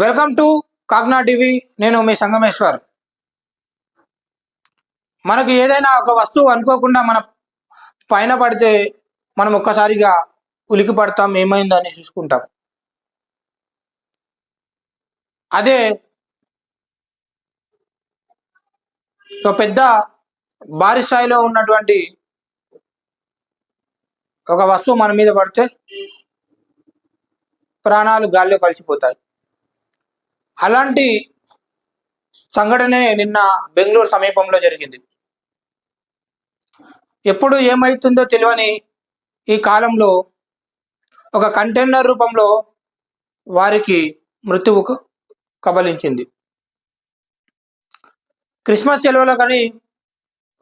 Welcome to Kagna TV. నేను మీ సంగమేశ్వర్. మనకు ఏదైనా ఒక వస్తువు అనుకోకుండా మన పైన పడితే మనం ఒక్కసారిగా ఉలికి పడతాం ఏమైందని చూసుకుంటాం. అదే ఒక పెద్ద భారీ స్థాయిలో ఉన్నటువంటి ఒక వస్తువు మన మీద పడితే ప్రాణాలు గాల్లో కలిసిపోతాయి. అలాంటి సంఘటనే నిన్న బెంగళూరు సమీపంలో జరిగింది. ఎప్పుడు ఏమవుతుందో తెలియని ఈ కాలంలో ఒక కంటైనర్ రూపంలో వారికి మృత్యువుకు కబలించింది. క్రిస్మస్ సెలవులో కానీ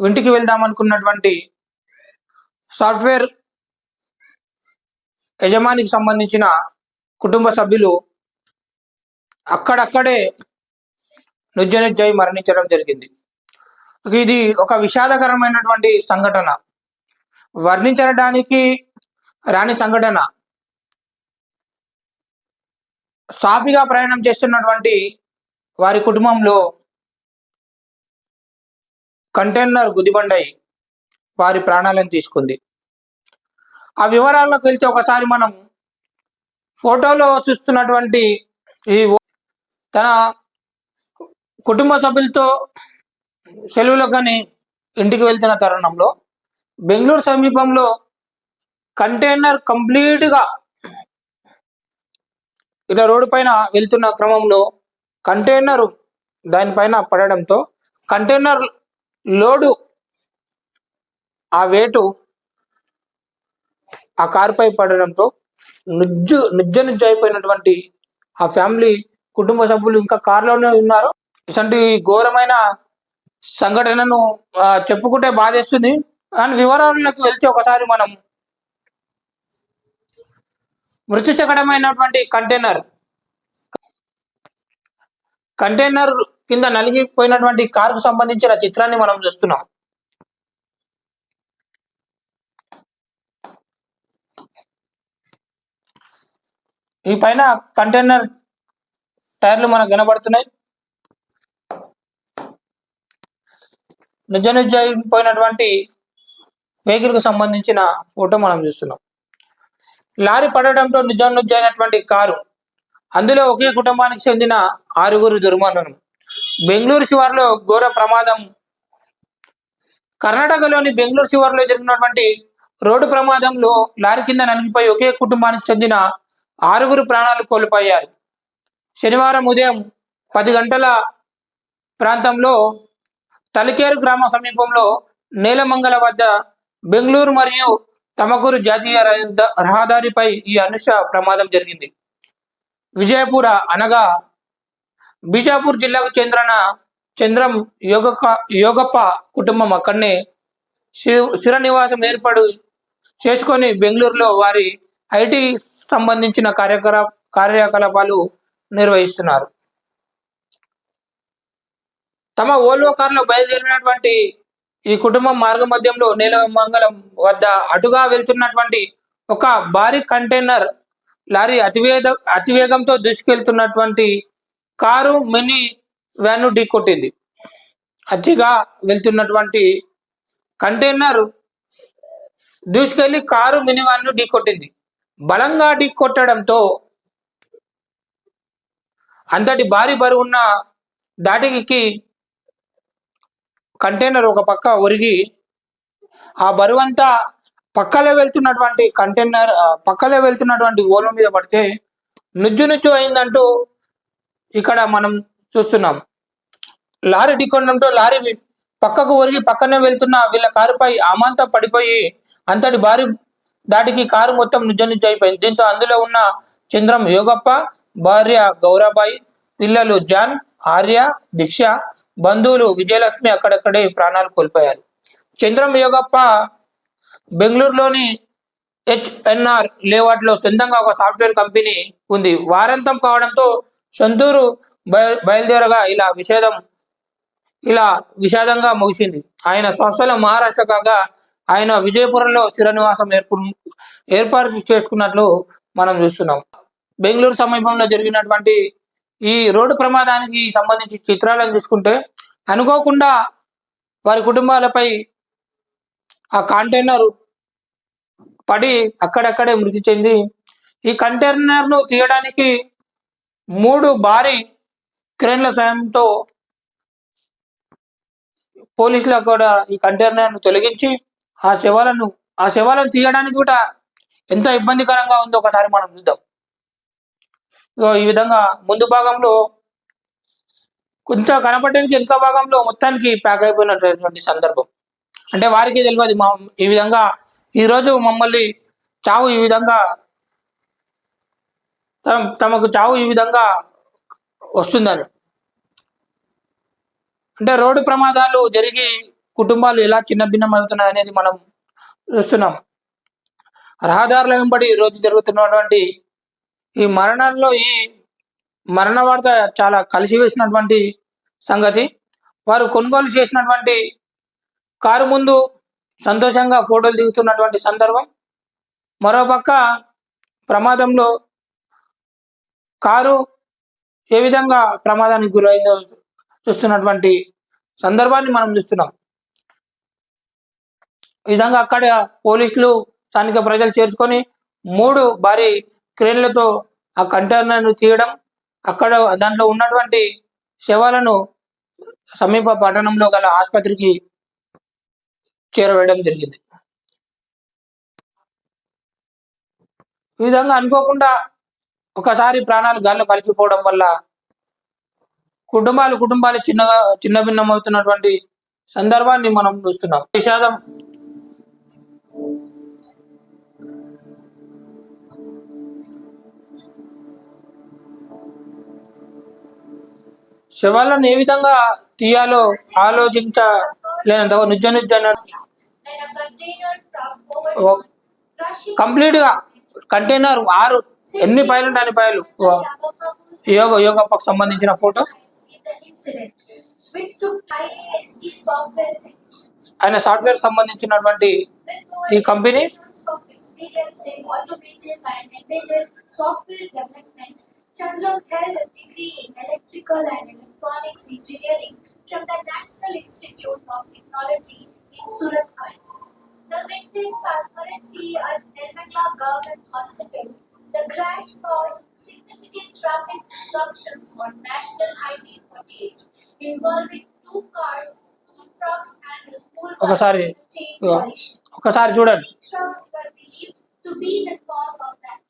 ఇంటికి వెళ్దాం అనుకున్నటువంటి సాఫ్ట్వేర్ యజమానికి సంబంధించిన కుటుంబ సభ్యులు అక్కడక్కడే నిర్జనిజై మరణించడం జరిగింది. ఇది ఒక విషాదకరమైనటువంటి సంఘటన. వర్ణించడానికి రాని సంఘటన. సాఫీగా ప్రయాణం చేస్తున్నటువంటి వారి కుటుంబంలో కంటైనర్ గుదిబండై వారి ప్రాణాలను తీసుకుంది. ఆ వివరాల్లోకి వెళ్తే ఒకసారి మనం ఫోటోలో చూస్తున్నటువంటి ఈ తన కుటుంబ సభ్యులతో సెలవులో కానీ ఇంటికి వెళ్తున్న తరుణంలో బెంగళూరు సమీపంలో కంటైనర్ కంప్లీట్గా ఇలా రోడ్డు పైన వెళ్తున్న క్రమంలో కంటైనర్ దానిపైన పడడంతో కంటైనర్ లోడు ఆ వేటు ఆ కారుపై పడడంతో నుజ్జు నిజ్జ నిజ్జు అయిపోయినటువంటి ఆ ఫ్యామిలీ కుటుంబ సభ్యులు ఇంకా కారులోనే ఉన్నారు. ఇటువంటి ఘోరమైన సంఘటనను చెప్పుకుంటే బాధేస్తుంది. కానీ వివరాలకు వెళ్తే ఒకసారి మనం మృతి చెక్కడమైనటువంటి కంటైనర్ కంటైనర్ కింద నలిగిపోయినటువంటి కారుకు సంబంధించిన చిత్రాన్ని మనం చూస్తున్నాం. ఈ పైన కంటైనర్ టైర్లు మనకు కనబడుతున్నాయి. నిజ నిజ అయిపోయినటువంటి వెహికల్కు సంబంధించిన ఫోటో మనం చూస్తున్నాం. లారీ పడడంతో నిజ అయినటువంటి కారు అందులో ఒకే కుటుంబానికి చెందిన ఆరుగురు దుర్మరణం బెంగళూరు శివారులో ఘోర ప్రమాదం. కర్ణాటకలోని బెంగళూరు శివార్లో జరిగినటువంటి రోడ్డు ప్రమాదంలో లారీ కింద నలిగిపోయి ఒకే కుటుంబానికి చెందిన ఆరుగురు ప్రాణాలు కోల్పోయారు. శనివారం ఉదయం పది గంటల ప్రాంతంలో తలికేరు గ్రామ సమీపంలో నేలమంగళ వద్ద బెంగళూరు మరియు తమకూరు జాతీయ రహద- రహదారిపై ఈ అనుష ప్రమాదం జరిగింది. విజయపుర అనగా బీజాపూర్ జిల్లాకు చెందిన చంద్రం యోగక యోగప్ప కుటుంబం అక్కడనే శి- స్థిర నివాసం ఏర్పడు చేసుకొని బెంగళూరులో వారి ఐటీ సంబంధించిన కార్యకలా కార్యకలాపాలు నిర్వహిస్తున్నారు. తమ ఓల్వో కారులో బయలుదేరినటువంటి ఈ కుటుంబం మార్గ మధ్యంలో నీలమంగళం వద్ద అటుగా వెళ్తున్నటువంటి ఒక భారీ కంటైనర్ లారీ అతివేద అతివేగంతో దూసుకెళ్తున్నటువంటి కారు మినీ వ్యాన్ ఢీకొట్టింది. అతిగా వెళ్తున్నటువంటి కంటైనర్ దూసుకెళ్ళి కారు మినీ వ్యాన్ ఢీకొట్టింది. బలంగా ఢీకొట్టడంతో అంతటి భారీ బరువున్న దాటికి కంటైనర్ ఒక పక్క ఒరిగి ఆ బరువంతా పక్కలో వెళ్తున్నటువంటి కంటైనర్ పక్కలే పక్కలో వెళ్తున్నటువంటి ఓలం మీద పడితే నుజ్జు నుజ్జు అయిందంటూ ఇక్కడ మనం చూస్తున్నాం. లారీ ఢీకొనడంతో లారీ పక్కకు ఒరిగి పక్కనే వెళ్తున్న వీళ్ళ కారుపై అమాంతం పడిపోయి అంతటి భారీ దాటికి కారు మొత్తం నుజ్జ నుజ్జు అయిపోయింది. దీంతో అందులో ఉన్న చంద్రం యోగప్ప భార్య గౌరాబాయి పిల్లలు జాన్ ఆర్య దీక్ష బంధువులు విజయలక్ష్మి అక్కడక్కడే ప్రాణాలు కోల్పోయారు. చంద్రం యోగప్ప బెంగళూరులోని హెచ్ఎన్ఆర్ లేఅవుట్ సొంతంగా ఒక సాఫ్ట్వేర్ కంపెనీ ఉంది. వారాంతం కావడంతో సొంతూరు బయ బయలుదేరగా ఇలా విషాదం ఇలా విషాదంగా ముగిసింది. ఆయన స్వస్థలం మహారాష్ట్ర కాగా ఆయన విజయపురంలో చిరనివాసం ఏర్పడు ఏర్పాటు చేసుకున్నట్లు మనం చూస్తున్నాం. బెంగళూరు సమీపంలో జరిగినటువంటి ఈ రోడ్డు ప్రమాదానికి సంబంధించి చిత్రాలను చూసుకుంటే అనుకోకుండా వారి కుటుంబాలపై ఆ కంటైనర్ పడి అక్కడక్కడే మృతి చెంది ఈ కంటైనర్ను తీయడానికి మూడు భారీ క్రేన్ల సాయంతో పోలీసులు కూడా ఈ కంటైనర్ను తొలగించి ఆ శవాలను ఆ శవాలను తీయడానికి కూడా ఎంత ఇబ్బందికరంగా ఉందో ఒకసారి మనం చూద్దాం. ఈ విధంగా ముందు భాగంలో కొంచెం కనపడడానికి వెనుక భాగంలో మొత్తానికి ప్యాక్ అయిపోయినటువంటి సందర్భం. అంటే వారికి తెలియదు మా ఈ విధంగా ఈరోజు మమ్మల్ని చావు ఈ విధంగా తమ- తమకు చావు ఈ విధంగా వస్తుందని. అంటే రోడ్డు ప్రమాదాలు జరిగి కుటుంబాలు ఎలా చిన్న భిన్నం అవుతున్నాయి అనేది మనం చూస్తున్నాం. రహదారుల వెంబడి ఈరోజు రోజు జరుగుతున్నటువంటి ఈ మరణాల్లో ఈ మరణ వార్త చాలా కలిసివేసినటువంటి సంగతి. వారు కొనుగోలు చేసినటువంటి కారు ముందు సంతోషంగా ఫోటోలు దిగుతున్నటువంటి సందర్భం. మరోపక్క ప్రమాదంలో కారు ఏ విధంగా ప్రమాదానికి గురైందో చూస్తున్నటువంటి సందర్భాన్ని మనం చూస్తున్నాం. ఈ విధంగా అక్కడ పోలీసులు స్థానిక ప్రజలు చేర్చుకొని మూడు భారీ క్రేన్లతో ఆ కంటైనర్ను తీయడం అక్కడ దాంట్లో ఉన్నటువంటి శవాలను సమీప పట్టణంలో గల ఆసుపత్రికి చేరవేయడం జరిగింది. ఈ విధంగా అనుకోకుండా ఒకసారి ప్రాణాలు గాల్లో కలిసిపోవడం వల్ల కుటుంబాలు కుటుంబాలు చిన్నగా చిన్న భిన్నమవుతున్నటువంటి సందర్భాన్ని మనం చూస్తున్నాం. విషాదం శవాలను ఏ విధంగా తీయాలో ఆలోచించ లేనంత నిజ నిజ కంప్లీట్గా కంటైనర్ ఆరు ఎన్ని పైలు అన్ని పైలు యోగ యోగా సంబంధించిన ఫోటో? ఆయన సాఫ్ట్వేర్ సంబంధించినటువంటి ఈ company? Chandram held a degree in electrical and electronics engineering from the National Institute of Technology in Suratgarh. The victims are currently at Nirmala Government Hospital. The crash caused significant traffic disruptions on National Highway 48, involving two cars, two trucks, and a school bus in a chain collision. Trucks were believed to be the cause of that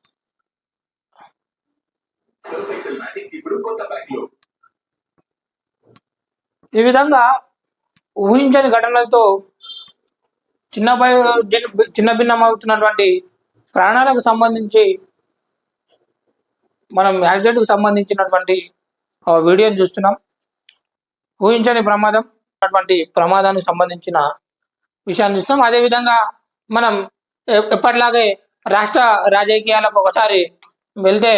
ఈ విధంగా ఊహించని ఘటనలతో చిన్న చిన్న భిన్నం అవుతున్నటువంటి ప్రాణాలకు సంబంధించి మనం యాక్సిడెంట్కి సంబంధించినటువంటి ఆ వీడియోని చూస్తున్నాం. ఊహించని ప్రమాదం అటువంటి ప్రమాదానికి సంబంధించిన విషయాన్ని చూస్తాం అదేవిధంగా మనం ఎప్పటిలాగే రాష్ట్ర రాజకీయాలకు ఒకసారి వెళ్తే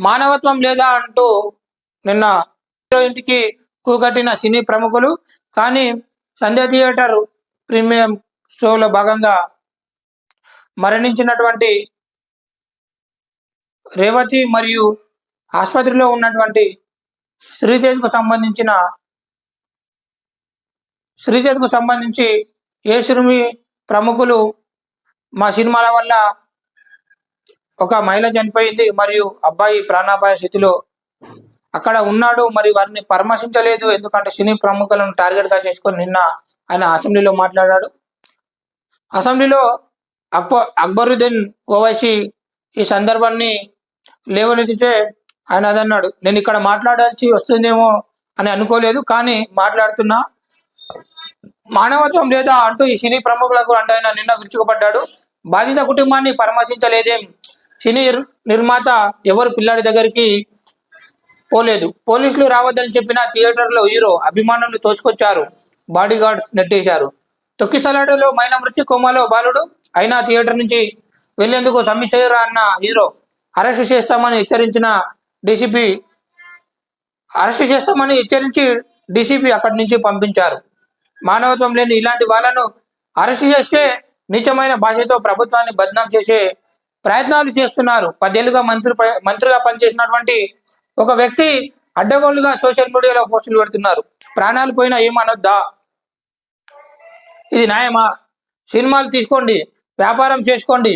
మానవత్వం లేదా అంటూ నిన్న ఇంటికి కూకట్టిన సినీ ప్రముఖులు కానీ సంధ్య థియేటర్ ప్రీమియం షోలో భాగంగా మరణించినటువంటి రేవతి మరియు ఆసుపత్రిలో ఉన్నటువంటి శ్రీతేజ్కు సంబంధించిన శ్రీతేజ్కు సంబంధించి ఏ సినిమి ప్రముఖులు మా సినిమాల వల్ల ఒక మహిళ చనిపోయింది మరియు అబ్బాయి ప్రాణాపాయ స్థితిలో అక్కడ ఉన్నాడు మరి వారిని పరామర్శించలేదు. ఎందుకంటే సినీ ప్రముఖులను టార్గెట్గా చేసుకొని నిన్న ఆయన అసెంబ్లీలో మాట్లాడాడు. అసెంబ్లీలో అక్బర్ అక్బరుద్దీన్ ఓవైసీ ఈ సందర్భాన్ని లేవనెత్తితే ఆయన అదన్నాడు నేను ఇక్కడ మాట్లాడాల్సి వస్తుందేమో అని అనుకోలేదు కానీ మాట్లాడుతున్నా. మానవత్వం లేదా అంటూ ఈ సినీ ప్రముఖులకు అంటే ఆయన నిన్న విరుచుకుపడ్డాడు. బాధిత కుటుంబాన్ని పరామర్శించలేదేం? సినీ నిర్మాత ఎవరు పిల్లాడి దగ్గరికి పోలేదు. పోలీసులు రావద్దని చెప్పిన థియేటర్లో హీరో అభిమానులు తోసుకొచ్చారు. Body guards నెట్టేశారు. తొక్కిసలాటలో మైన మృత్యు కోమాలో బాలుడు అయినా థియేటర్ నుంచి వెళ్ళేందుకు సమ్మె చేయరా అన్న హీరో అరెస్ట్ చేస్తామని హెచ్చరించిన డీసీపీ అరెస్ట్ చేస్తామని హెచ్చరించి డీసీపీ అక్కడి నుంచి పంపించారు. మానవత్వం లేని ఇలాంటి వాళ్ళను అరెస్ట్ చేస్తే నీచమైన భాషతో ప్రభుత్వాన్ని బద్నాం చేసే ప్రయత్నాలు చేస్తున్నారు. పదేళ్ళుగా మంత్రి మంత్రిగా పనిచేసినటువంటి ఒక వ్యక్తి అడ్డగోలుగా సోషల్ మీడియాలో పోస్టులు పెడుతున్నారు. ప్రాణాలు పోయినా ఏమనొద్దా? ఇది న్యాయమా? సినిమాలు తీసుకోండి వ్యాపారం చేసుకోండి.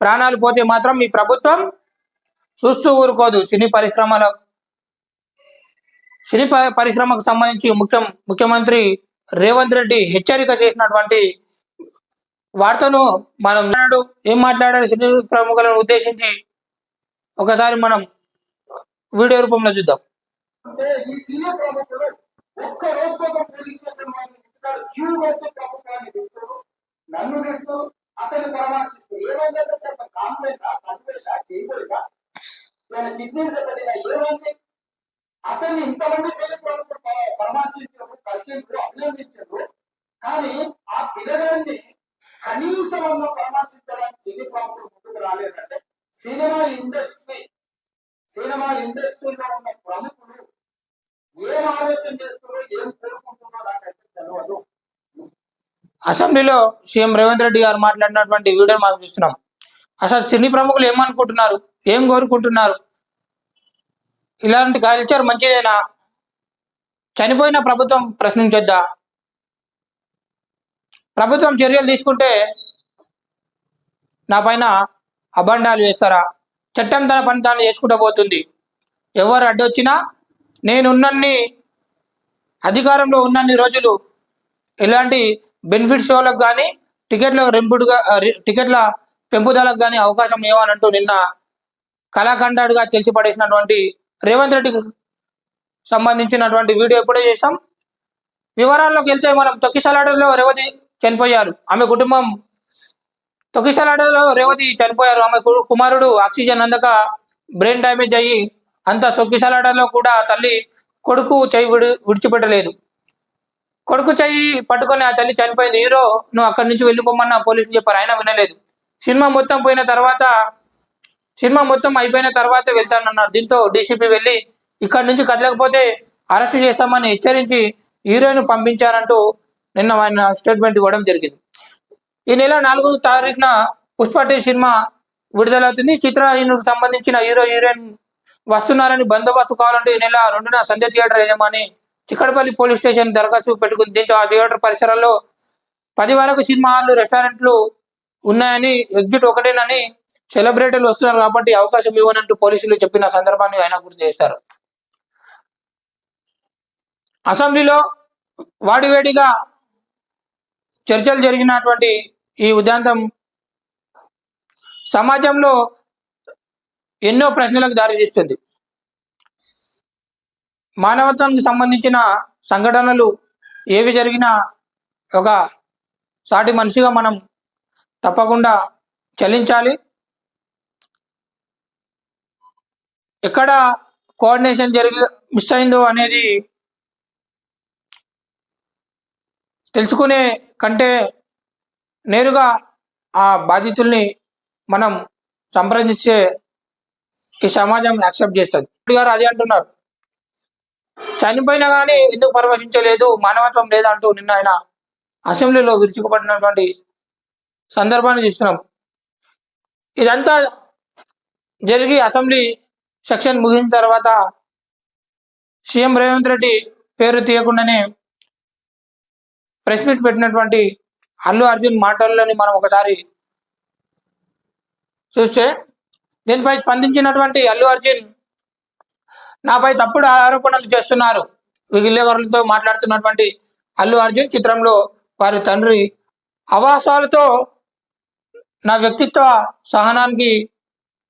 ప్రాణాలు పోతే మాత్రం మీ ప్రభుత్వం చూస్తూ ఊరుకోదు. చిని పరిశ్రమల సినీ పరిశ్రమకు సంబంధించి ముఖ్యం ముఖ్యమంత్రి రేవంత్ రెడ్డి హెచ్చరిక చేసినటువంటి వార్తను మనం నాడు ఏం మాట్లాడారు సినీ ప్రముఖులను ఉద్దేశించి ఒకసారి మనం వీడియో రూపంలో చూద్దాం. అంటే ఈ సీనియర్ ప్రముఖులు ఒక్క రోజు కోసం పోలీస్ స్టేషన్ క్యూ ప్రభుత్వాన్ని తింటారు నన్ను తింటారు అతన్ని పరామర్శిస్తారు ఏమైందంటే చెప్ప కాంప్లైంట్ కంప్లైంట్ నేను కిడ్నీ దెబ్బతిన ఏమైంది? అతన్ని ఇంతమంది సీనియర్ ప్రముఖులు పరామర్శించారు కలిసిండ్రు అభినందించారు. కానీ ఆ పిల్లగాన్ని కనీసం అన్న పరామర్శించడానికి సినీ ప్రముఖులు ముందుకు రాలేదంటే సినిమా ఇండస్ట్రీ సినిమా ఇండస్ట్రీలో ఉన్న ప్రముఖులు ఏం ఆలోచన చేస్తున్నారో ఏం కోరుకుంటున్నారో నాకైతే తెలియదు అసెంబ్లీలో సీఎం రేవంత్ రెడ్డి గారు మాట్లాడినటువంటి వీడియో మనం చూస్తున్నాం. అసలు సినీ ప్రముఖులు ఏమనుకుంటున్నారు? ఏం కోరుకుంటున్నారు? ఇలాంటి కల్చర్ మంచిదేనా? చనిపోయిన ప్రభుత్వం ప్రశ్నించొద్దా? ప్రభుత్వం చర్యలు తీసుకుంటే నా పైన అబండాలు వేస్తారా? చట్టం తన పని తాను చేసుకుంటూ పోతుంది. ఎవరు అడ్డొచ్చినా నేనున్నన్ని అధికారంలో ఉన్నన్ని రోజులు ఇలాంటి బెనిఫిట్ షోలకు కానీ టికెట్ల రెంపుడుగా రి- టికెట్ల పెంపుదలకు కానీ అవకాశం ఏమనంటూ నిన్న కళాఖండాడుగా తెలిసిపడేసినటువంటి రేవంత్ రెడ్డికి సంబంధించినటువంటి వీడియో ఎప్పుడే చేసాం వివరాల్లోకి వెళ్తే మనం తొక్కిసలాడలో రేవతి చనిపోయారు. ఆమె కుటుంబం తొక్కిసలాడలో రేవతి చనిపోయారు. ఆమె కు- కుమారుడు ఆక్సిజన్ అందక బ్రెయిన్ డ్యామేజ్ అయ్యి అంత తొక్కిసలాడలో కూడా తల్లి కొడుకు చెయ్యి విడి విడిచిపెట్టలేదు. కొడుకు చెయ్యి పట్టుకొని ఆ తల్లి చనిపోయింది. హీరో నువ్వు అక్కడి నుంచి వెళ్ళిపోమన్న పోలీసులు చెప్పారు. ఆయన వినలేదు. సినిమా మొత్తం పోయిన తర్వాత సినిమా మొత్తం అయిపోయిన తర్వాత వెళ్తానన్నారు. దీంతో డీసీపీ వెళ్ళి ఇక్కడి నుంచి కదలకపోతే అరెస్ట్ చేస్తామని హెచ్చరించి హీరోయిన్ పంపించారంటూ నిన్న ఆయన స్టేట్మెంట్ ఇవ్వడం జరిగింది. ఈ నెల నాలుగో తారీఖున పుష్పటి సినిమా విడుదలవుతుంది. చిత్ర సంబంధించిన హీరో హీరోయిన్ వస్తున్నారని బందోబస్తు కావాలంటే ఈ నెల రెండున సంధ్య థియేటర్ యజమాని చిక్కడపల్లి పోలీస్ స్టేషన్ దరఖాస్తు పెట్టుకుంది. దీంతో ఆ థియేటర్ పరిసరాల్లో పది వరకు సినిమా హాళ్ళు రెస్టారెంట్లు ఉన్నాయని ఎగ్జిట్ ఒకటేనని సెలబ్రిటీలు వస్తున్నారు కాబట్టి అవకాశం ఇవ్వనంటూ పోలీసులు చెప్పిన సందర్భాన్ని ఆయన గుర్తు చేశారు. అసెంబ్లీలో వాడివేడిగా చర్చలు జరిగినటువంటి ఈ ఉదాంతం సమాజంలో ఎన్నో ప్రశ్నలకు దారితీస్తుంది మానవత్వానికి సంబంధించిన సంఘటనలు ఏవి జరిగినా ఒక సాటి మనిషిగా మనం తప్పకుండా చెల్లించాలి ఎక్కడ కోఆర్డినేషన్ జరిగి మిస్ అయిందో అనేది తెలుసుకునే కంటే నేరుగా ఆ బాధితుల్ని మనం సంప్రదించే ఈ సమాజం యాక్సెప్ట్ చేస్తుంది. రెడ్డి గారు అదే అంటున్నారు. చనిపోయినా కానీ ఎందుకు పరామర్శించలేదు? మానవత్వం లేదంటూ నిన్న ఆయన అసెంబ్లీలో విరుచుకుపడినటువంటి సందర్భాన్ని చూస్తున్నాం. ఇదంతా జరిగి అసెంబ్లీ సెక్షన్ ముగిసిన తర్వాత సీఎం రేవంత్ రెడ్డి పేరు తీయకుండానే ప్రెస్ మీట్ పెట్టినటువంటి అల్లు అర్జున్ మాటల్లోని మనం ఒకసారి చూస్తే దీనిపై స్పందించినటువంటి అల్లు అర్జున్ నాపై తప్పుడు ఆరోపణలు చేస్తున్నారు. విలేకరులతో మాట్లాడుతున్నటువంటి అల్లు అర్జున్ చిత్రంలో వారి తండ్రి అవాసాలతో నా వ్యక్తిత్వ సహనానికి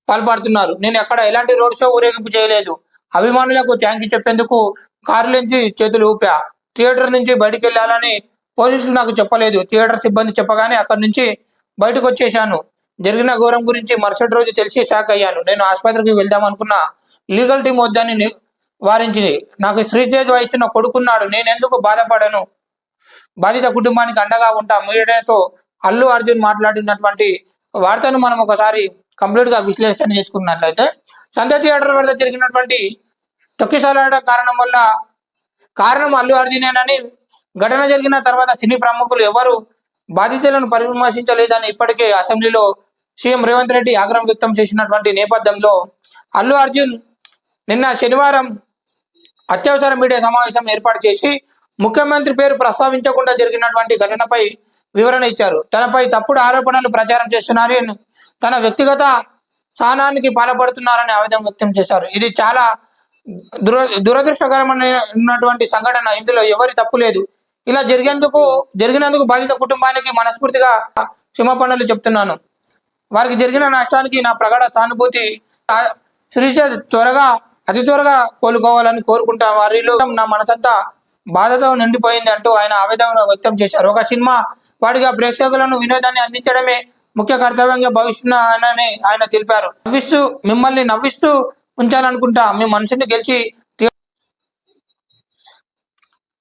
పాల్పడుతున్నారు. నేను ఎక్కడ ఎలాంటి రోడ్ షో ఊరేగింపు చేయలేదు. అభిమానులకు థ్యాంక్ యూ చెప్పేందుకు కారు నుంచి చేతులు ఊపా. థియేటర్ నుంచి బయటికి వెళ్ళాలని పోలీసులు నాకు చెప్పలేదు. థియేటర్ సిబ్బంది చెప్పగానే అక్కడి నుంచి బయటకు వచ్చేశాను. జరిగిన ఘోరం గురించి మరుసటి రోజు తెలిసి షాక్ అయ్యాను. నేను ఆసుపత్రికి వెళ్దాం అనుకున్న లీగల్ టీం వద్దని వారించింది. నాకు శ్రీతేజ్ వహించిన కొడుకున్నాడు. నేను ఎందుకు బాధపడను? బాధిత కుటుంబానికి అండగా ఉంటా. మీడియాతో అల్లు అర్జున్ మాట్లాడినటువంటి వార్తను మనం ఒకసారి కంప్లీట్గా విశ్లేషణ చేసుకున్నట్లయితే సంధ్య థియేటర్ వద్ద జరిగినటువంటి తొక్కిసలాడ కారణం వల్ల కారణం అల్లు అర్జునేనని ఘటన జరిగిన తర్వాత సినీ ప్రముఖులు ఎవరు బాధితులను పరిమర్శించలేదని ఇప్పటికే అసెంబ్లీలో సీఎం రేవంత్ రెడ్డి ఆగ్రహం వ్యక్తం చేసినటువంటి నేపథ్యంలో అల్లు అర్జున్ నిన్న శనివారం అత్యవసర మీడియా సమావేశం ఏర్పాటు చేసి ముఖ్యమంత్రి పేరు ప్రస్తావించకుండా జరిగినటువంటి ఘటనపై వివరణ ఇచ్చారు. తనపై తప్పుడు ఆరోపణలు ప్రచారం చేస్తున్నారని తన వ్యక్తిగత సహనానికి పాల్పడుతున్నారని ఆవేదన వ్యక్తం చేశారు. ఇది చాలా దుర దురదృష్టకరమైనటువంటి సంఘటన. ఇందులో ఎవరి తప్పు లేదు. ఇలా జరిగేందుకు జరిగినందుకు బాధిత కుటుంబానికి మనస్ఫూర్తిగా క్షమాపణలు చెప్తున్నాను. వారికి జరిగిన నష్టానికి నా ప్రగాఢ సానుభూతి ఆ త్వరగా అతి త్వరగా కోలుకోవాలని కోరుకుంటా వారిలో నా మనసంతా బాధతో నిండిపోయింది అంటూ ఆయన ఆవేదన వ్యక్తం చేశారు. ఒక సినిమా వాడిగా ప్రేక్షకులను వినోదాన్ని అందించడమే ముఖ్య కర్తవ్యంగా భావిస్తున్నానని ఆయన తెలిపారు. నవ్విస్తూ మిమ్మల్ని నవ్విస్తూ ఉంచాలనుకుంటా మీ మనసుని గెలిచి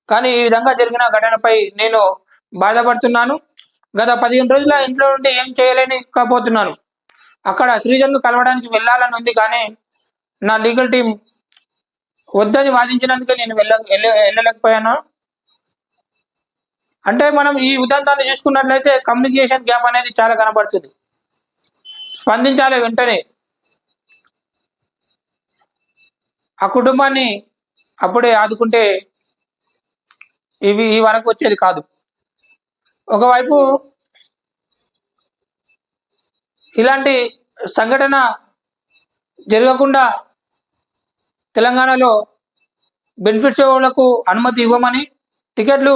కానీ ఈ విధంగా జరిగిన ఘటనపై నేను బాధపడుతున్నాను. గత పదిహేను రోజుల ఇంట్లో నుండి ఏం చేయలేకపోతున్నాను. అక్కడ శ్రీజన్ను కలవడానికి వెళ్ళాలని ఉంది కానీ నా లీగల్ టీం వద్దని వాదించినందుకే నేను వెళ్ళ వెళ్ళలేకపోయాను. అంటే మనం ఈ ఉదంతాన్ని చూసుకున్నట్లయితే కమ్యూనికేషన్ గ్యాప్ అనేది చాలా కనబడుతుంది. స్పందించాలి వెంటనే. ఆ కుటుంబాన్ని అప్పుడే ఆదుకుంటే ఇవి ఈ వరకు వచ్చేది కాదు. ఒకవైపు ఇలాంటి సంఘటన జరగకుండా తెలంగాణలో బెనిఫిట్ షోలకు అనుమతి ఇవ్వమని టికెట్లు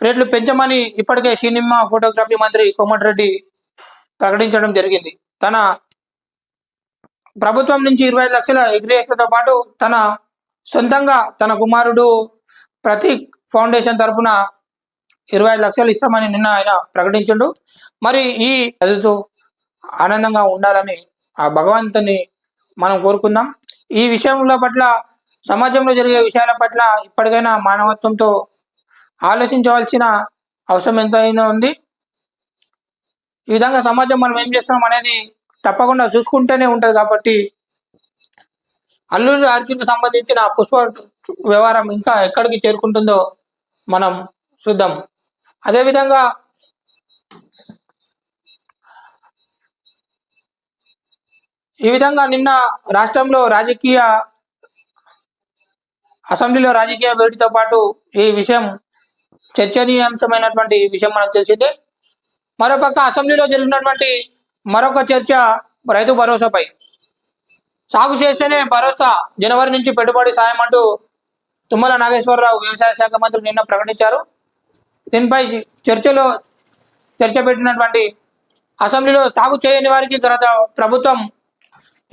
రేట్లు పెంచమని ఇప్పటికే సినిమా ఫోటోగ్రఫీ మంత్రి కోమటిరెడ్డి ప్రకటించడం జరిగింది. తన ప్రభుత్వం నుంచి ఇరవై ఐదు లక్షల ఎగ్రియేషన్తో పాటు తన సొంతంగా తన కుమారుడు ప్రతీక్ ఫౌండేషన్ తరపున ఇరవై ఐదు లక్షలు ఇస్తామని నిన్న ఆయన ప్రకటించిండు. మరి ఈ చదువుతూ ఆనందంగా ఉండాలని ఆ భగవంతుని మనం కోరుకుందాం. ఈ విషయంలో పట్ల సమాజంలో జరిగే విషయాల పట్ల ఇప్పటికైనా మానవత్వంతో ఆలోచించవలసిన అవసరం ఎంతైనా ఉంది. ఈ విధంగా సమాజం మనం ఏం చేస్తున్నాం అనేది తప్పకుండా చూసుకుంటూనే ఉంటుంది కాబట్టి అల్లూరి అర్జున్కు సంబంధించిన పుష్ప వ్యవహారం ఇంకా ఎక్కడికి చేరుకుంటుందో మనం చూద్దాం. అదేవిధంగా ఈ విధంగా నిన్న రాష్ట్రంలో రాజకీయ అసెంబ్లీలో రాజకీయ వేడితో పాటు ఈ విషయం చర్చనీయాంశమైనటువంటి విషయం మనకు తెలిసిందే. మరోపక్క అసెంబ్లీలో జరిగినటువంటి మరొక చర్చ రైతు భరోసాపై. సాగు చేస్తేనే భరోసా. జనవరి నుంచి పెట్టుబడి సాయం అంటూ తుమ్మల నాగేశ్వరరావు వ్యవసాయ శాఖ మంత్రి నిన్న ప్రకటించారు. దీనిపై చర్చలో చర్చ పెట్టినటువంటి అసెంబ్లీలో సాగు చేయని వారికి గత ప్రభుత్వం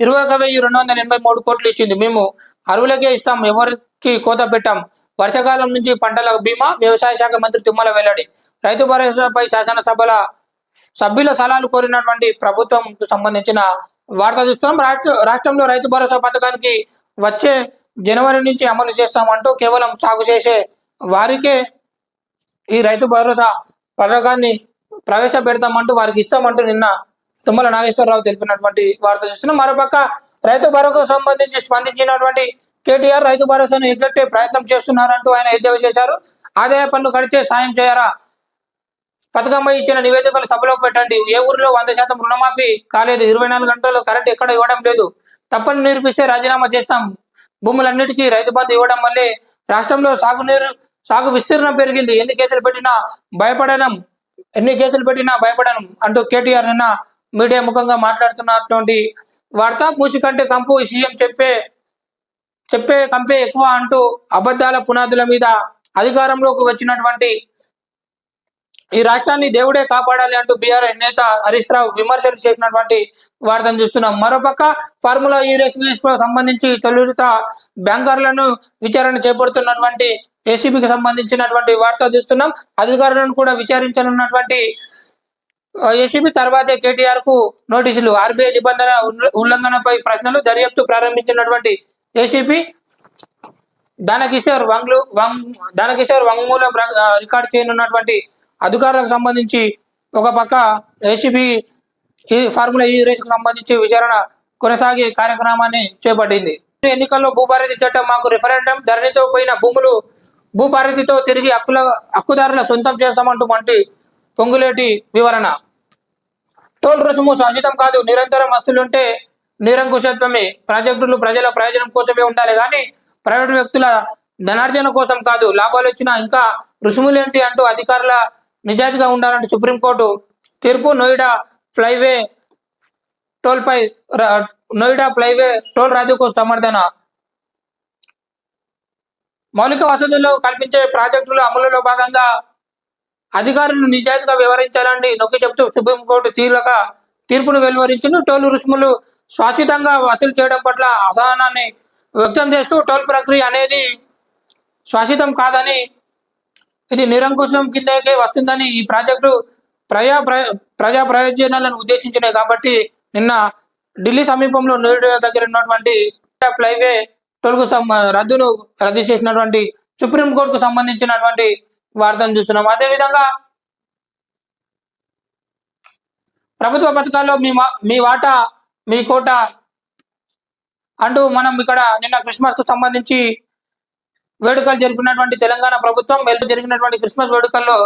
ఇరవై ఒక వెయ్యి రెండు వందల ఎనభై మూడు కోట్లు ఇచ్చింది. మేము అరువులకే ఇస్తాం ఎవరికి కోత పెట్టాం. వర్షాకాలం నుంచి పంటల బీమా వ్యవసాయ శాఖ మంత్రి తుమ్మల వెల్లడి. రైతు భరోసాపై శాసనసభల సభ్యుల సలహాలు కోరినటువంటి ప్రభుత్వం సంబంధించిన వార్త చూస్తున్నాం. రాష్ట్ర రాష్ట్రంలో రైతు భరోసా పథకానికి వచ్చే జనవరి నుంచి అమలు చేస్తామంటూ కేవలం సాగు చేసే వారికే ఈ రైతు భరోసా పథకాన్ని ప్రవేశపెడతామంటూ వారికి ఇస్తామంటూ నిన్న తుమ్మల నాగేశ్వరరావు తెలిపినటువంటి వార్త చూస్తున్నాం. మరోపక్క రైతు భరోసా సంబంధించి స్పందించినటువంటి కేటీఆర్ రైతు భరోసాను ఎగ్గట్టే ప్రయత్నం చేస్తున్నారంటూ ఆయన ఎద్దేవా చేశారు. ఆదాయ పన్ను కడితే సాయం చేయరా పథకంపై ఇచ్చిన నివేదికలు సభలో పెట్టండి. ఏ ఊరిలో వంద శాతం రుణమాఫీ కాలేదు. ఇరవై నాలుగు గంటలు కరెంట్ ఎక్కడ ఇవ్వడం లేదు. తప్పని నిరూపిస్తే రాజీనామా చేస్తాం. భూములన్నిటికీ రైతు బంధు ఇవ్వడం వల్లే రాష్ట్రంలో సాగునీరు సాగు విస్తీర్ణం పెరిగింది. ఎన్ని కేసులు పెట్టినా భయపడనం. ఎన్ని కేసులు పెట్టినా భయపడనం అంటూ కేటీఆర్ నిన్న మీడియా ముఖంగా మాట్లాడుతున్నటువంటి వార్త. మూసి కంటే కంపు సీఎం చెప్పే చెప్పే కంపే ఎక్కువ అంటూ అబద్ధాల పునాదుల మీద అధికారంలోకి వచ్చినటువంటి ఈ రాష్ట్రాన్ని దేవుడే కాపాడాలి అంటూ బీఆర్ఎస్ నేత హరీష్ రావు విమర్శలు చేసినటువంటి వార్తను చూస్తున్నాం. మరోపక్క ఫార్ములా ఈ రేస్కు సంబంధించి తొలుత బ్యాంకర్లను విచారణ చేపడుతున్నటువంటి ఏసీబీకి సంబంధించినటువంటి వార్త చూస్తున్నాం. అధికారులను కూడా విచారించనున్నటువంటి ఏసీబీ తర్వాతే కేటీఆర్కు నోటీసులు ఆర్బీఐ నిబంధన ఉల్లంఘనపై ప్రశ్నలు దర్యాప్తు ప్రారంభించినటువంటి ఏసీబీ దానకిషోర్ వంగ్లు వంగ్ దానకిషోర్ వంగ్మూలం రికార్డ్ చేయనున్నటువంటి అధికారులకు సంబంధించి ఒక పక్క ఏసీబీ ఈ ఫార్ములా ఈ రేసుకు సంబంధించి విచారణ కొనసాగే కార్యక్రమాన్ని చేపట్టింది. ఎన్నికల్లో భూభారతి చట్టం మాకు రిఫరెండం ధరణితో పోయిన భూములు భూభారతితో తిరిగి హక్కుల హక్కుదారుల సొంతం చేస్తామంటూ వంటి పొంగులేటి వివరణ. టోల్ రుసుము శాశ్వతం కాదు నిరంతరం వసూలుంటే నిరంకుశత్వమే. ప్రాజెక్టులు ప్రజల ప్రయోజనం కోసమే ఉండాలి కానీ ప్రైవేటు వ్యక్తుల ధనార్జన కోసం కాదు లాభాలు వచ్చినా ఇంకా రుసుములేంటి అంటూ అధికారుల నిజాయితీగా ఉండాలంటే సుప్రీంకోర్టు తీర్పు నోయిడా ఫ్లైవే టోల్ పై నోయిడా ఫ్లైవే టోల్ రాజుకు సమర్థన. మౌలిక వసతులు కల్పించే ప్రాజెక్టుల అమలులో భాగంగా అధికారులు నిజాయితీగా వివరించాలని నొక్కి చెబుతూ సుప్రీంకోర్టు తీరుక తీర్పును వెలువరించిన టోల్ రుసుములు శాశ్వతంగా వసూలు చేయడం పట్ల అసహనాన్ని వ్యక్తం చేస్తూ టోల్ ప్రక్రియ అనేది శాశ్వతం కాదని ఇది నిరంకుశం కిందకే వస్తుందని ఈ ప్రాజెక్టు ప్రజా ప్ర- ప్రజా ప్రయోజనాలను ఉద్దేశించినవి కాబట్టి నిన్న ఢిల్లీ సమీపంలో నోయిడా దగ్గర ఉన్నటువంటి ఫ్లైవే టోల్కు రద్దును రద్దు చేసినటువంటి సుప్రీంకోర్టుకు సంబంధించినటువంటి వార్తను చూస్తున్నాం. అదేవిధంగా ప్రభుత్వ పథకాల్లో మీ మీ వాటా మీ కోట అంటూ మనం ఇక్కడ నిన్న క్రిస్మస్కు సంబంధించి వేడుకలు జరిపినటువంటి తెలంగాణ ప్రభుత్వం వెళ్ళు జరిగినటువంటి క్రిస్మస్ వేడుకల్లో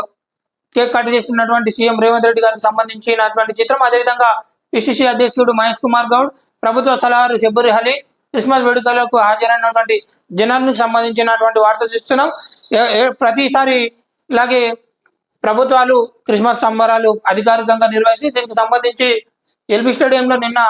కేక్ కట్ చేసినటువంటి సీఎం రేవంత్ రెడ్డి గారికి సంబంధించినటువంటి చిత్రం. అదేవిధంగా పిసిసి అధ్యక్షుడు మహేష్ కుమార్ గౌడ్ ప్రభుత్వ సలహారు షబ్బూరి అలీ క్రిస్మస్ వేడుకలకు హాజరైనటువంటి జనానికి సంబంధించినటువంటి వార్త చూస్తున్నాం. ప్రతిసారి ఇలాగే ప్రభుత్వాలు క్రిస్మస్ సంబరాలు అధికారికంగా నిర్వహించి దీనికి సంబంధించి ఎల్బీ స్టేడియంలో నిన్న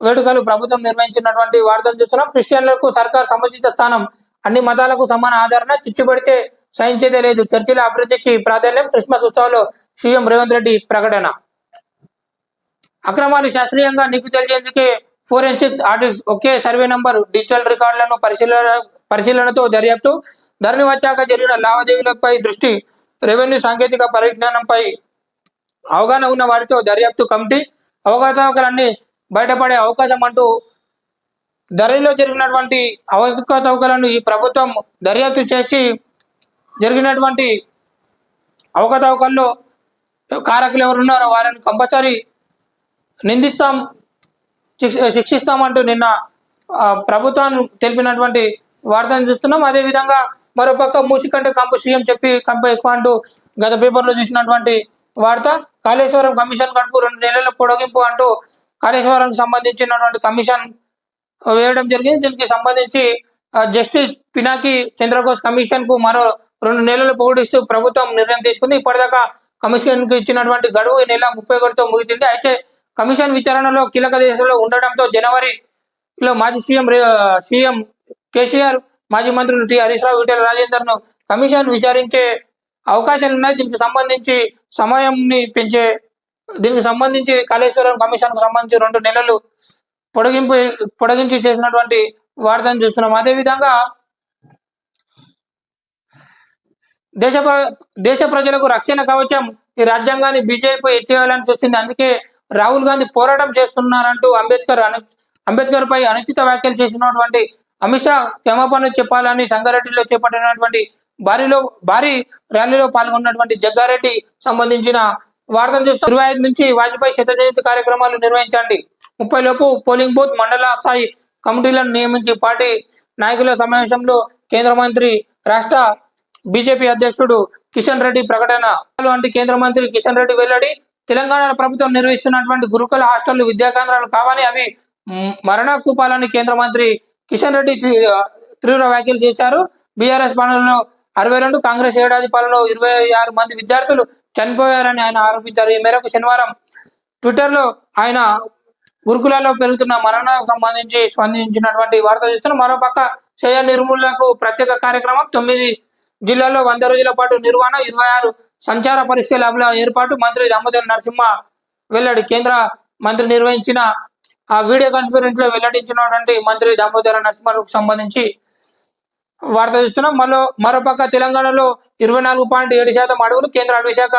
వేడుకలు ప్రభుత్వం నిర్వహించినటువంటి వార్తలు చూస్తున్నాం. క్రిస్టియన్లకు సర్కార్ సముచిత స్థానం అన్ని మతాలకు సమాన ఆదరణ చిచ్చుబడితే సహించేదే లేదు. చర్చిల అభివృద్ధికి ప్రాధాన్యం క్రిస్మస్ ఉత్సవాలు సీఎం రేవంత్ రెడ్డి ప్రకటన. అక్రమాలు శాస్త్రీయంగా నీకు తెలిసేందుకే ఫోరెన్సిక్ ఆర్టిస్ట్ ఒకే సర్వే నంబర్ డిజిటల్ రికార్డులను పరిశీలన పరిశీలనతో దర్యాప్తు. ధరణి వచ్చాక జరిగిన లావాదేవీలపై దృష్టి రెవెన్యూ సాంకేతిక పరిజ్ఞానంపై అవగాహన ఉన్న వారితో దర్యాప్తు కమిటీ. అవకతవకలన్నీ బయటపడే అవకాశం అంటూ ధరలో జరిగినటువంటి అవకతవకలను ఈ ప్రభుత్వం దర్యాప్తు చేసి జరిగినటువంటి అవకతవకల్లో కారకులు ఎవరు ఉన్నారో వారిని కంపల్సరీ నిందిస్తాం శిక్ష- శిక్షిస్తామంటూ నిన్న ఆ, ప్రభుత్వాన్ని తెలిపినటువంటి వార్తను చూస్తున్నాం. అదేవిధంగా మరోపక్క మూసికంటే కంపు సీఎం చెప్పి కంప ఎక్కువ అంటూ గత పేపర్లో చూసినటువంటి వార్త కాళేశ్వరం కమిషన్ గడుపు రెండు నెలల పొడిగింపు అంటూ కాళేశ్వరంకి సంబంధించినటువంటి కమిషన్ వేయడం జరిగింది. దీనికి సంబంధించి జస్టిస్ పినాకి చంద్రఘోష్ కమిషన్కు మరో రెండు నెలలు పొడిస్తూ ప్రభుత్వం నిర్ణయం తీసుకుంది. ఇప్పటిదాకా కమిషన్కు ఇచ్చినటువంటి గడువు ఈ నెల ముప్పై ఒకటితో ముగిసింది. అయితే కమిషన్ విచారణలో కీలక దేశంలో ఉండడంతో జనవరిలో మాజీ సీఎం సీఎం కేసీఆర్ మాజీ మంత్రులు టి హరీష్ రావు ఈటెల రాజేందర్ను కమిషన్ విచారించే అవకాశాలు ఉన్నాయి దీనికి సంబంధించి సమయంని పెంచే దీనికి సంబంధించి కాళేశ్వరం కమిషన్కు సంబంధించి రెండు నెలలు పొడిగింపు పొడిగించి చేసినటువంటి వార్తను చూస్తున్నాం. అదేవిధంగా దేశ ప్ర- దేశ ప్రజలకు రక్షణ కవచం ఈ రాజ్యాంగాన్ని బీజేపీ ఎత్తేయాలని చూసింది. అందుకే రాహుల్ గాంధీ పోరాటం చేస్తున్నారంటూ అంబేద్కర్ అను అంబేద్కర్ పై అనుచిత వ్యాఖ్యలు చేసినటువంటి అమిత్ షా క్షమాపణ చెప్పాలని సంగారెడ్డిలో చేపట్టినటువంటి భారీలో భారీ ర్యాలీలో పాల్గొన్నటువంటి జగ్గారెడ్డి సంబంధించిన వార్తలు చూస్తూ. ఇరవై ఐదు నుంచి వాజ్పేయి శత జయంతి కార్యక్రమాలు నిర్వహించండి. ముప్పై లోపు పోలింగ్ బూత్ మండల స్థాయి కమిటీలను నియమించి పార్టీ నాయకుల సమావేశంలో కేంద్ర మంత్రి రాష్ట్ర బీజేపీ అధ్యక్షుడు కిషన్ రెడ్డి ప్రకటన. వంటి కేంద్ర మంత్రి కిషన్ రెడ్డి వెల్లడి తెలంగాణ ప్రభుత్వం నిర్వహిస్తున్నటువంటి గురుకుల హాస్టళ్ళు విద్యా కేంద్రాలు కావని అవి మ్, మరణ కూపాలని కేంద్ర మంత్రి కిషన్ రెడ్డి తీవ్ర వ్యాఖ్యలు చేశారు. బీఆర్ఎస్ పనులను అరవై రెండు కాంగ్రెస్ ఏడాది పాలనలో ఇరవై ఆరు మంది విద్యార్థులు చనిపోయారని ఆయన ఆరోపించారు. ఈ మేరకు శనివారం ట్విట్టర్లో ఆయన గురుకులాల్లో పెరుగుతున్న మరణాలకు సంబంధించి స్పందించినటువంటి వార్త చూస్తున్నాం మరోపక్క క్షయ నిర్మూలనకు ప్రత్యేక కార్యక్రమం తొమ్మిది జిల్లాల్లో వంద రోజుల పాటు నిర్వహణ ఇరవై ఆరు సంచార పరీక్ష ల్యాబ్ల ఏర్పాటు మంత్రి దామోదర్ నరసింహ వెల్లడి కేంద్ర మంత్రి నిర్వహించిన ఆ వీడియో కాన్ఫరెన్స్లో వెల్లడించినటువంటి మంత్రి దామోదర నరసింహకు సంబంధించి వార్త చూస్తున్నాం. మరో మరోపక్క తెలంగాణలో ఇరవై నాలుగు పాయింట్ ఏడు శాతం అడవులు కేంద్ర అడవి శాఖ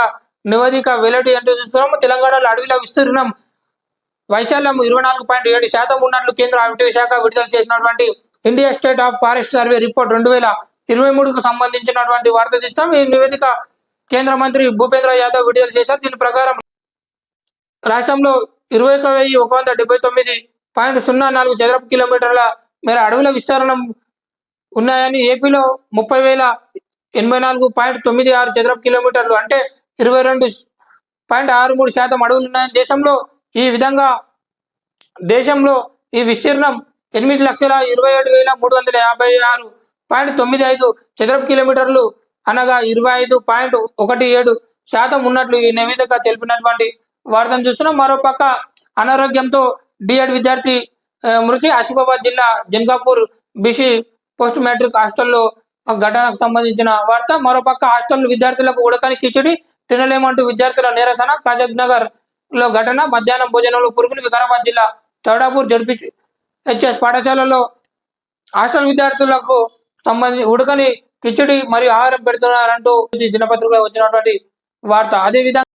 నివేదిక వెల్లడి అంటూ చూస్తున్నాం. తెలంగాణలో అడవిలో విస్తీర్ణం. వైశాల్యం ఇరవై నాలుగు పాయింట్ ఏడు శాతం ఉన్నట్లు కేంద్ర అటవీ శాఖ విడుదల చేసినటువంటి India state of forest survey report రెండు వేల ఇరవై మూడుకు సంబంధించినటువంటి వార్త చూస్తాం ఈ నివేదిక కేంద్ర మంత్రి భూపేంద్ర యాదవ్ విడుదల చేశారు. దీని ప్రకారం రాష్ట్రంలో ఇరవై ఒక వెయ్యి ఒక వంద డెబ్బై తొమ్మిది పాయింట్ సున్నా నాలుగు చదరపు కిలోమీటర్ల మేర అడవుల విస్తరణం ఉన్నాయని ఏపీలో ముప్పై వేల ఎనభై నాలుగు పాయింట్ తొమ్మిది ఆరు చదరపు కిలోమీటర్లు అంటే ఇరవై రెండు పాయింట్ ఆరు మూడు శాతం అడవులు ఉన్నాయని దేశంలో ఈ విధంగా దేశంలో ఈ విస్తీర్ణం ఎనిమిది లక్షల ఇరవై ఏడు వేల మూడు వందల యాభై ఆరు పాయింట్ తొమ్మిది ఐదు చదరపు కిలోమీటర్లు అనగా ఇరవై ఐదు పాయింట్ ఒకటి ఏడు శాతం ఉన్నట్లు ఈ నివేదిక తెలిపినటువంటి వార్తను చూస్తున్నాం. మరోపక్క అనారోగ్యంతో డిఎడ్ విద్యార్థి మృతి. ఆసిఫాబాద్ జిల్లా జన్గాపూర్ బీసీ పోస్ట్ మ్యాట్రిక్ హాస్టల్లో ఘటనకు సంబంధించిన వార్త. మరోపక్క హాస్టల్ విద్యార్థులకు ఉడకని కిచడి తినలేమంటూ విద్యార్థుల నిరసన. కాజక్ నగర్లో ఘటన. మధ్యాహ్నం భోజనంలో పురుగులు వికారాబాద్ జిల్లా చౌడాపూర్ జడ్పీ హెచ్ఎస్ పాఠశాలలో హాస్టల్ విద్యార్థులకు సంబంధించి ఉడకని కిచడి మరియు ఆహారం పెడుతున్నారంటూ దినపత్రికలో వచ్చినటువంటి వార్త. అదేవిధంగా